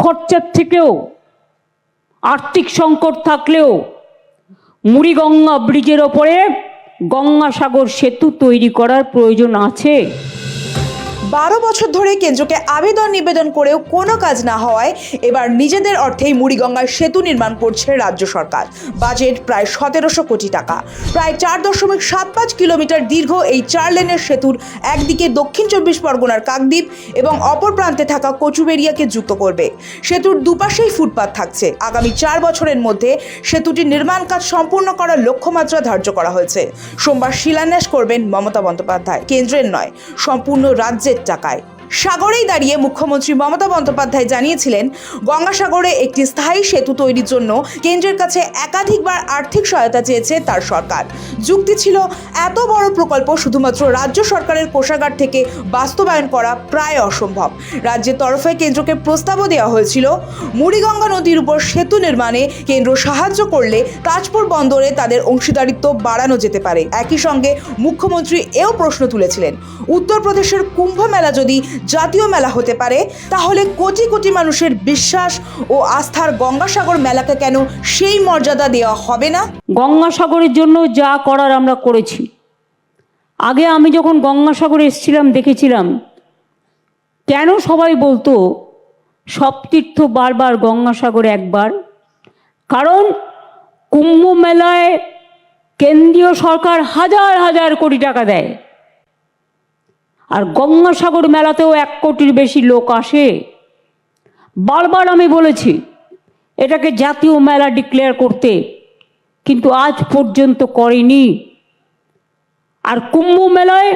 খরচার থেকেও আর্থিক সংকট থাকলেও মুড়িগঙ্গা ব্রিজের ওপরে গঙ্গাসাগর সেতু তৈরি করার প্রয়োজন আছে। বারো বছর ধরে কেন্দ্রকে আবেদন নিবেদন করেও কোনো কাজ না হওয়ায় এবার নিজেদের অর্থেই মুড়িগঙ্গায় সেতু নির্মাণ করছে রাজ্য সরকার। বাজেট প্রায় সতেরোশো কোটি টাকা। প্রায় চার দশমিক সাত পাঁচ কিলোমিটার দীর্ঘ এই চার লেনের সেতুর একদিকে দক্ষিণ চব্বিশ পরগনার কাকদ্বীপ এবং অপর প্রান্তে থাকা কচুবেরিয়াকে যুক্ত করবে। সেতুর দুপাশেই ফুটপাত থাকছে। আগামী চার বছরের মধ্যে সেতুটির নির্মাণ কাজ সম্পূর্ণ করার লক্ষ্যমাত্রা ধার্য করা হয়েছে। সোমবার শিলান্যাস করবেন মমতা বন্দ্যোপাধ্যায়। কেন্দ্রের নয়, সম্পূর্ণ রাজ্যের টাকায়। সাগরেই দাঁড়িয়ে মুখ্যমন্ত্রী মমতা বন্দ্যোপাধ্যায় জানিয়েছিলেন, গঙ্গাসাগরে একটি স্থায়ী সেতু তৈরির জন্য কেন্দ্রের কাছে একাধিকবার আর্থিক সহায়তা চেয়েছে তার সরকার। যুক্তি ছিল, এত বড় প্রকল্প শুধুমাত্র রাজ্য সরকারের কোষাগার থেকে বাস্তবায়ন করা প্রায় অসম্ভব। রাজ্যের তরফে কেন্দ্রকে প্রস্তাবও দেওয়া হয়েছিল, মুড়িগঙ্গা নদীর উপর সেতু নির্মাণে কেন্দ্র সাহায্য করলে তাজপুর বন্দরে তাদের অংশীদারিত্ব বাড়ানো যেতে পারে। একই সঙ্গে মুখ্যমন্ত্রী এও প্রশ্ন তুলেছিলেন, উত্তরপ্রদেশের কুম্ভ মেলা যদি জাতীয় মেলা হতে পারে, তাহলে কোটি কোটি মানুষের বিশ্বাস ও আস্থার গঙ্গাসাগর মেলাকে কেন সেই মর্যাদা দেওয়া হবে না? গঙ্গাসাগরের জন্য যা করার আমরা করেছি। আগে আমি যখন গঙ্গাসাগরে এসেছিলাম, দেখেছিলাম, কেন সবাই বলতো, সব তীর্থ বারবার গঙ্গাসাগরে একবার? কারণ কুম্ভ মেলায় কেন্দ্রীয় সরকার হাজার হাজার কোটি টাকা দেয়। আর গঙ্গাসাগর মেলাতেও এক কোটির বেশি লোক আসে। বারবার আমি বলেছি, এটাকে জাতীয় মেলা ডিক্লেয়ার করতে, কিন্তু আজ পর্যন্ত করেনি। আর কুম্ভ মেলায়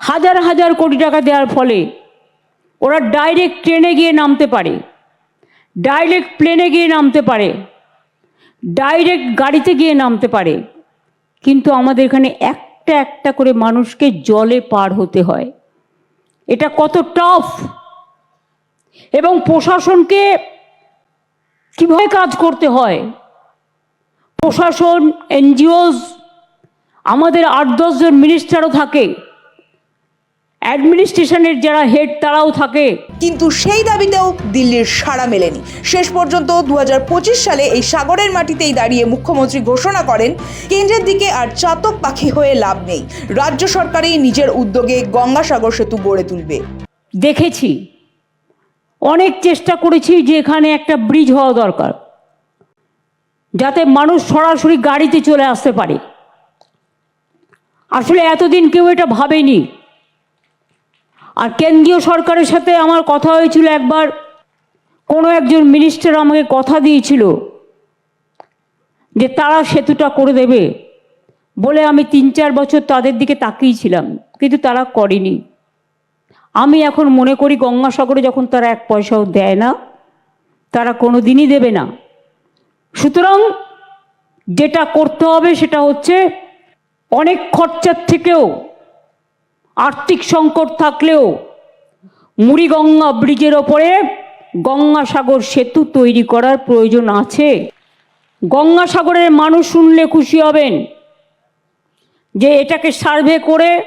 হাজার হাজার কোটি টাকা দেওয়ার ফলে ওরা ডাইরেক্ট ট্রেনে গিয়ে নামতে পারে ডাইরেক্ট প্লেনে গিয়ে নামতে পারে ডাইরেক্ট গাড়িতে গিয়ে নামতে পারে। কিন্তু আমাদের এখানে একটা একটা করে মানুষকে জলে পার হতে হয়। এটা কত টফ এবং প্রশাসনকে কীভাবে কাজ করতে হয়? প্রশাসন, এনজিওস, আমাদের আট দশজন মিনিস্টারও থাকে। অ্যাডমিনিস্ট্রেশনের যারা হেড তারাও থাকে। কিন্তু সেই দাবিতেও দিল্লির সাড়া মেলেনি। শেষ পর্যন্ত দু হাজার পঁচিশ সালে এই সাগরের মাটিতেই দাঁড়িয়ে মুখ্যমন্ত্রী ঘোষণা করেন কেন্দ্রের দিকে আর চাতক পাখি হয়ে লাভ নেই। রাজ্য সরকারই নিজের উদ্যোগে গঙ্গাসাগর সেতু গড়ে তুলবে। দেখেছি। অনেক চেষ্টা করেছি যে এখানে একটা ব্রিজ হওয়া দরকার যাতে মানুষ সরাসরি গাড়িতে চলে আসতে পারে। আসলে এতদিন কেউ এটা ভাবেনি। আর কেন্দ্রীয় সরকারের সাথে আমার কথা হয়েছিল একবার। কোনো একজন মিনিস্টার আমাকে কথা দিয়েছিল যে তারা সেতুটা করে দেবে বলে আমি তিন চার বছর তাদের দিকে তাকিয়েছিলাম, কিন্তু তারা করেনি। আমি এখন মনে করি গঙ্গাসাগরে যখন তারা এক পয়সাও দেয় না, তারা কোনো দিনই দেবে না। সুতরাং যেটা করতে হবে সেটা হচ্ছে অনেক খরচার থেকেও আর্থিক সংকট থাকলেও মুড়িগঙ্গা ব্রিজের ওপরে গঙ্গাসাগর সেতু তৈরি করার প্রয়োজন আছে। গঙ্গাসাগরের মানুষ শুনলে খুশি হবেন যে এটাকে সার্ভে করে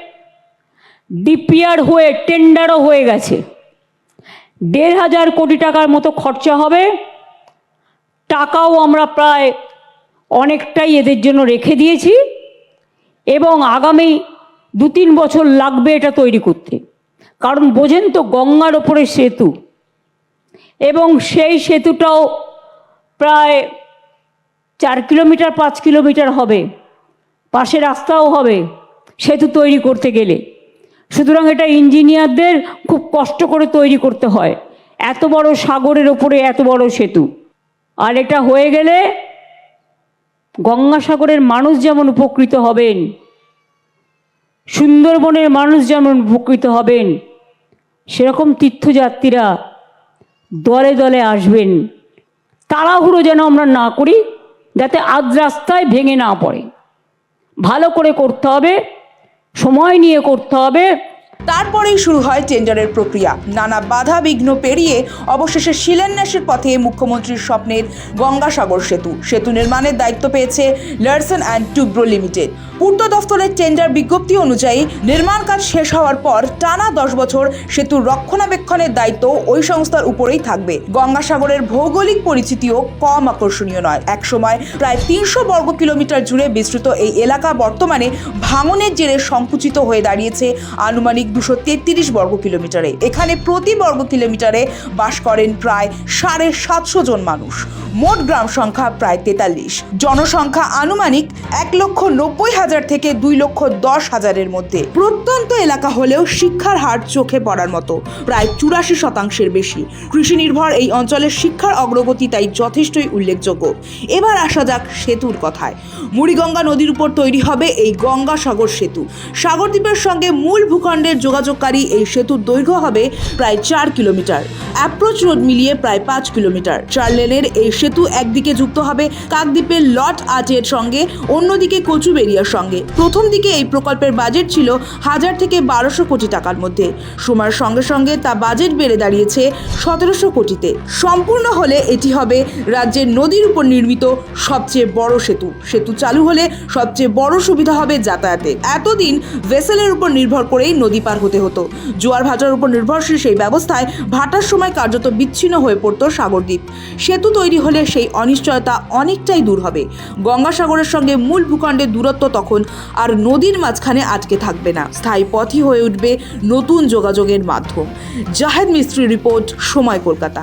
ডিপিআর হয়ে টেন্ডারও হয়ে গেছে। দেড় হাজার কোটি টাকার মতো খরচা হবে। টাকাও আমরা প্রায় অনেকটাই এদের জন্য রেখে দিয়েছি। এবং আগামী দু তিন বছর লাগবে এটা তৈরি করতে। কারণ বোঝেন তো গঙ্গার ওপরে সেতু। এবং সেই সেতুটাও প্রায় চার কিলোমিটার, পাঁচ কিলোমিটার হবে। পাশে রাস্তাও হবে সেতু তৈরি করতে গেলে। সুতরাং এটা ইঞ্জিনিয়ারদের খুব কষ্ট করে তৈরি করতে হয়। এত বড় সাগরের ওপরে এত বড় সেতু। আর এটা হয়ে গেলে গঙ্গাসাগরের মানুষ যেমন উপকৃত হবেন সুন্দরবনের মানুষ যেমন উপকৃত হবেন, সেরকম তীর্থযাত্রীরা দলে দলে আসবেন। তাড়াহুড়ো যেন আমরা না করি, যাতে আজ রাস্তায় ভেঙে না পড়ে। ভালো করে করতে হবে, সময় নিয়ে করতে হবে তারপরেই শুরু হয় টেন্ডারের প্রক্রিয়া। নানা বাধা বিঘ্ন পেরিয়ে অবশেষে শিলান্যাসের পথে মুখ্যমন্ত্রীর স্বপ্নের গঙ্গাসাগর সেতু। সেতু নির্মাণের দায়িত্ব পেয়েছে লার্সন অ্যান্ড টুব্রো লিমিটেড। পূর্ত দফতরের টেন্ডার বিজ্ঞপ্তি অনুযায়ী নির্মাণ কাজ শেষ হওয়ার পর টানা দশ বছর সেতুর রক্ষণাবেক্ষণের দায়িত্ব ওই সংস্থার উপরেই থাকবে। গঙ্গাসাগরের ভৌগোলিক পরিচিতিও কম আকর্ষণীয় নয়। একসময় প্রায় তিনশো বর্গ কিলোমিটার জুড়ে বিস্তৃত এই এলাকা বর্তমানে ভাঙনের জেরে সংকুচিত হয়ে দাঁড়িয়েছে আনুমানিক দুশো তেত্রিশ বর্গ কিলোমিটারে। এখানে প্রতি বর্গ কিলোমিটারে বাস করেন প্রায় সাড়ে সাতশো জন মানুষ। মোট গ্রাম সংখ্যা প্রায় তেতাল্লিশ। জনসংখ্যা আনুমানিক এক লক্ষ নব্বই হাজার থেকে দুই লক্ষ দশ হাজারের মধ্যে। প্রত্যন্ত এলাকা হলেও শিক্ষার হার চোখে পড়ার মতো, প্রায় চুরাশি শতাংশের বেশি। কৃষি নির্ভর এই অঞ্চলের শিক্ষার অগ্রগতি তাই যথেষ্টই উল্লেখযোগ্য। এবার আসা যাক সেতুর কথায়। মুড়িগঙ্গা নদীর উপর তৈরি হবে এই গঙ্গা সাগর সেতু। সাগরদ্বীপের সঙ্গে মূল ভূখণ্ডের যোগাযোগকারী এই সেতুর দৈর্ঘ্য হবে প্রায় চার কিলোমিটার। অ্যাপ্রোচ রোড মিলিয়ে প্রায় পাঁচ কিলোমিটার। চার লেনের এই সেতু একদিকে যুক্ত হবে কাকদ্বীপের লট আটের সঙ্গে, অন্যদিকে কচুবেরিয়ার সঙ্গে। প্রথম দিকে এই প্রকল্পের বাজেট ছিল হাজার থেকে বারোশো কোটি টাকার মধ্যে। সময়ের সঙ্গে সঙ্গে তা বাজেট বেড়ে দাঁড়িয়েছে সতেরোশো কোটিতে। সম্পূর্ণ হলে এটি হবে রাজ্যের নদীর উপর নির্মিত সবচেয়ে বড় সেতু। সেতু চালু হলে সবচেয়ে বড় সুবিধা হবে যাতায়াতে। এতদিন ভেসেলের উপর নির্ভর করেই নদী পার হতে হতো। জোয়ার ভাটার উপর নির্ভরশীল সেই ব্যবস্থায় ভাটার সময় কার্যত বিচ্ছিন্ন হয়ে পড়ত সাগরদ্বীপ। সেতু তৈরি হলে সেই অনিশ্চয়তা অনেকটাই দূর হবে। গঙ্গাসাগরের সঙ্গে মূল ভূখণ্ডের দূরত্ব তখন আর নদীর মাঝখানে আটকে থাকবে না। স্থায়ী পথই হয়ে উঠবে নতুন যোগাযোগের মাধ্যম। জাহেদ মিস্ত্রি রিপোর্ট, সময় কলকাতা।